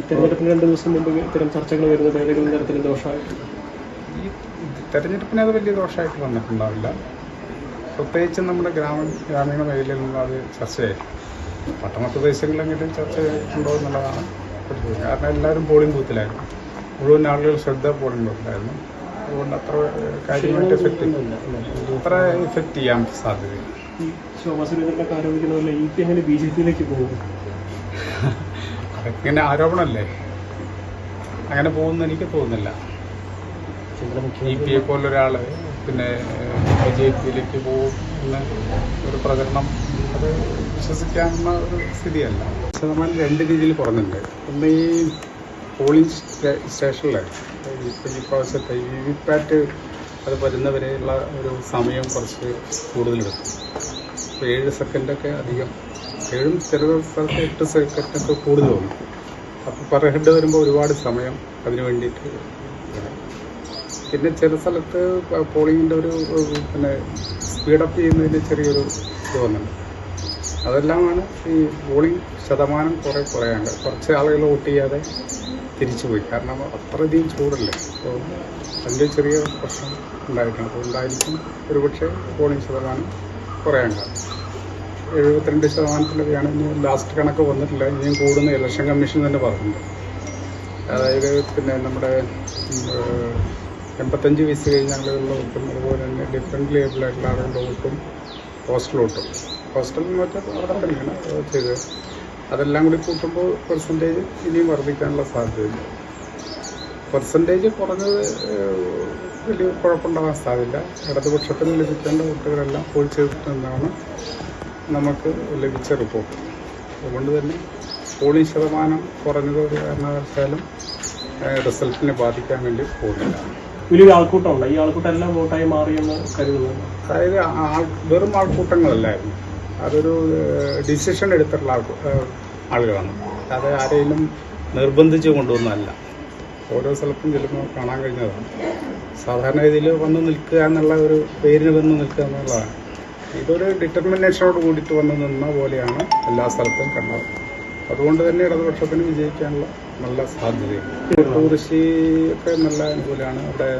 ഈ തെരഞ്ഞെടുപ്പിന് രണ്ട് ദിവസം മുമ്പ് ഇത്തരം ചർച്ചകൾ വരുന്നത് ഏതെങ്കിലും തരത്തിൽ ദോഷമായിട്ട് ഈ തെരഞ്ഞെടുപ്പിന് അത് വലിയ ദോഷമായിട്ട് വന്നിട്ടുണ്ടാവില്ല. പ്രത്യേകിച്ച് നമ്മുടെ ഗ്രാമ ഗ്രാമീണ മേഖലയിൽ അത് ചർച്ചയായി. പട്ടണ പ്രദേശങ്ങളിലെങ്കിലും ചർച്ച ഉണ്ടോ എന്നുള്ളതാണ് കാരണം എല്ലാവരും പോളിംഗ് ബൂത്തിലായിരുന്നു. മുഴുവൻ ആളുകൾ ശ്രദ്ധ പോളിംഗ് ബൂത്തിലായിരുന്നു. അതുകൊണ്ട് അത്ര കാര്യമായിട്ട് എഫക്റ്റ് അത്ര എഫക്റ്റ് ചെയ്യാൻ സാധ്യതയില്ല. ശോഭാ സുരേന്ദ്രനൊക്കെ ആരോപിക്കുന്ന പോലെ ഇ പി ബി ജെ പിയിലേക്ക് പോകും? അതൊക്കെ ആരോപണമല്ലേ? അങ്ങനെ പോകുമെന്ന് എനിക്ക് തോന്നുന്നില്ല. ഇ പി എ പോലൊരാൾ പിന്നെ ബി ജെ പിയിലേക്ക് പോകും എന്ന് ഒരു പ്രകടനം അത് വിശ്വസിക്കാവുന്ന ഒരു സ്ഥിതിയല്ല. ശതമാനം രണ്ട് രീതിയിൽ കുറഞ്ഞിട്ടുണ്ട്. ഒന്ന് ഈ പോളിംഗ് സ്റ്റേഷനിലെ സ്റ്റേഷനിൽ ഇപ്പം ഈ പ്രാവശ്യത്തെ വി വി പാറ്റ് അത് വരുന്നവരെയുള്ള ഒരു സമയം കുറച്ച് കൂടുതലെടുക്കും. ഏഴ് സെക്കൻഡൊക്കെ അധികം. ഏഴും ചില സ്ഥലത്ത് എട്ട് സെക്കൻഡൊക്കെ തോന്നും അപ്പോൾ പെർ ഹെഡ് വരുമ്പോൾ ഒരുപാട് സമയം അതിന് വേണ്ടിയിട്ട് വേണം. പിന്നെ ചില സ്ഥലത്ത് പോളിങ്ങിന്റെ ഒരു പിന്നെ സ്പീഡപ്പ് ചെയ്യുന്നതിന് ചെറിയൊരു ഇത് വന്നിട്ടുണ്ട്. അതെല്ലാമാണ് ഈ പോളിംഗ് ശതമാനം കുറേ കുറയാണ്ട്. കുറച്ച് ആളുകൾ വോട്ട് ചെയ്യാതെ തിരിച്ചു പോയി. കാരണം അത്രയധികം ചൂടല്ലേ? അപ്പോൾ അതിന്റെ ചെറിയ പ്രശ്നം ഉണ്ടായിട്ടുണ്ട് അതുകൊണ്ടായിരിക്കും ഒരുപക്ഷെ പോളിംഗ് ശതമാനം കുറയാൻ എഴുപത്തിരണ്ട് ശതമാനത്തിലൊക്കെയാണ് ഇനി ലാസ്റ്റ് കണക്ക് വന്നിട്ടില്ല. ഇനിയും കൂടുന്ന ഇലക്ഷൻ കമ്മീഷൻ തന്നെ പറഞ്ഞിട്ടുണ്ട് അതായത് പിന്നെ നമ്മുടെ എൺപത്തഞ്ച് വയസ്സ് കഴിഞ്ഞ ആളുകളുടെ വോട്ടും അതുപോലെ തന്നെ ഡിഫറെന്റ് ലേബിളായിട്ടുള്ള ആളുകളുടെ വോട്ടും പോസ്റ്റൽ വോട്ടും. പോസ്റ്റൽ എന്ന് വെച്ചാൽ അവിടെ തന്നെയാണ് ചെയ്തത്. അതെല്ലാം കൂടി കൂട്ടുമ്പോൾ പെർസെന്റേജ് ഇനിയും വർദ്ധിക്കാനുള്ള സാധ്യതയുണ്ട്. പെർസെന്റേജ് കുറഞ്ഞത് വലിയ കുഴപ്പമുണ്ടാകാൻ സാധ്യത ഇടതുപക്ഷത്തിന് ലഭിക്കേണ്ട വോട്ടുകളെല്ലാം പോൾ ചെയ്തിട്ടുണ്ടെന്നാണ് നമുക്ക് ലഭിച്ച റിപ്പോർട്ട് അതുകൊണ്ട് തന്നെ പോളിംഗ് ശതമാനം കുറഞ്ഞത് ഒരു കാരണവശാലും റിസൾട്ടിനെ ബാധിക്കാൻ വേണ്ടി പോകുന്നില്ല. വലിയൊരു ആൾക്കൂട്ടമുണ്ട്. ഈ ആൾക്കൂട്ടം എല്ലാം വോട്ടായി മാറിയെന്ന് കരുതുന്നു. അതായത് ആൾ വെറും ആൾക്കൂട്ടങ്ങളല്ലായിരുന്നു. അതൊരു ഡിസിഷൻ എടുത്തിട്ടുള്ള ആൾ ആളുകളാണ്. അത് ആരെയും നിർബന്ധിച്ച് കൊണ്ടുവന്നതല്ല. ഓരോ സ്ഥലത്തും ചെല്ലുമ്പോൾ കാണാൻ കഴിഞ്ഞതാണ്. സാധാരണ രീതിയിൽ വന്ന് നിൽക്കുക എന്നുള്ള ഒരു പേരിന് വന്ന് നിൽക്കുക എന്നുള്ളതാണ്. ഇതൊരു ഡിറ്റർമിനേഷനോട് കൂടിയിട്ട് വന്ന് നിന്ന പോലെയാണ് എല്ലാ സ്ഥലത്തും കണ്ടത്. അതുകൊണ്ട് തന്നെ ഇടതുപക്ഷത്തിന് വിജയിക്കാനുള്ള നല്ല സാധ്യതയുണ്ട് ടൂറിസ്റ്റ് നല്ല അനുകൂലമാണ് അവിടെ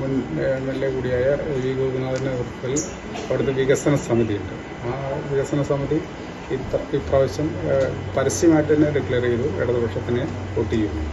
മുൻ എം എൽ എ കൂടിയായ വി. ഗോപിനാഥിന്റെ നേതൃത്വത്തിൽ അവിടുത്തെ വികസന സമിതിയുണ്ട് ആ വികസന സമിതി ഇത്ര ഇപ്രാവശ്യം പരസ്യമായിട്ട് തന്നെ ഡിക്ലെയർ ചെയ്തു. ഇടതുപക്ഷത്തിന് വോട്ട് ചെയ്യുന്നു.